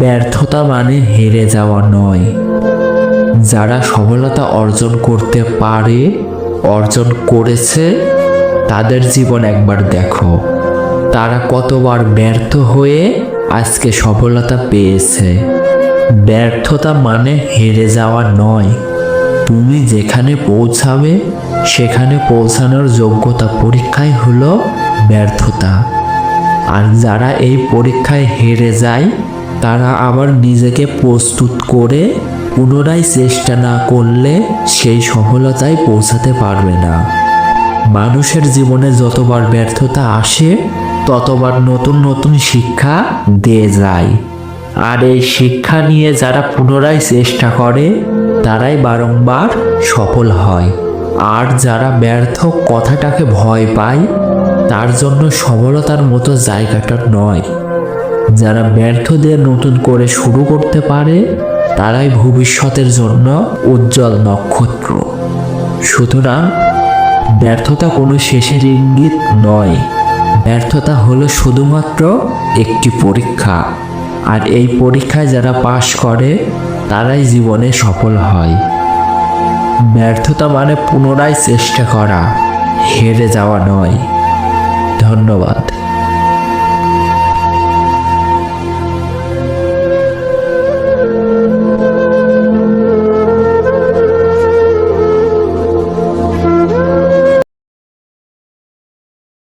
ব্যর্থতা মানে হেরে যাওয়া নয়। যারা সফলতা অর্জন করতে পারে, অর্জন করেছে, তাদের জীবন একবার দেখো। তারা কতবার ব্যর্থ হয়ে আজকে সফলতা পেয়েছে। ব্যর্থতা মানে হেরে যাওয়া নয়। তুমি যেখানে পৌঁছাবে, সেখানে পৌঁছানোর যোগ্যতা পরীক্ষাই হলো ব্যর্থতা। আর যারা এই পরীক্ষায় হেরে যায় তারা আবার নিজেকে প্রস্তুত করে পুনরায় চেষ্টা না করলে সেই সফলতায় পৌঁছাতে পারবে না। মানুষের জীবনে যতবার ব্যর্থতা আসে, ততবার নতুন নতুন শিক্ষা দিয়ে যায়। আর এই শিক্ষা নিয়ে যারা পুনরায় চেষ্টা করে, তারাই বারংবার সফল হয়। আর যারা ব্যর্থ কথাটাকে ভয় পায়, তার জন্য সফলতার মতো জায়গাটা নয়। যারা ব্যর্থদের নতুন করে শুরু করতে পারে, তারাই ভবিষ্যতের জন্য উজ্জ্বল নক্ষত্র। সুতরাং, ব্যর্থতা কোনো শেষের ইঙ্গিত নয়। ব্যর্থতা হলো শুধুমাত্র একটি পরীক্ষা। আর এই পরীক্ষায় যারা পাশ করে, তারাই জীবনে সফল হয়। ব্যর্থতা মানে পুনরায় চেষ্টা করা, হেরে যাওয়া নয়। ধন্যবাদ।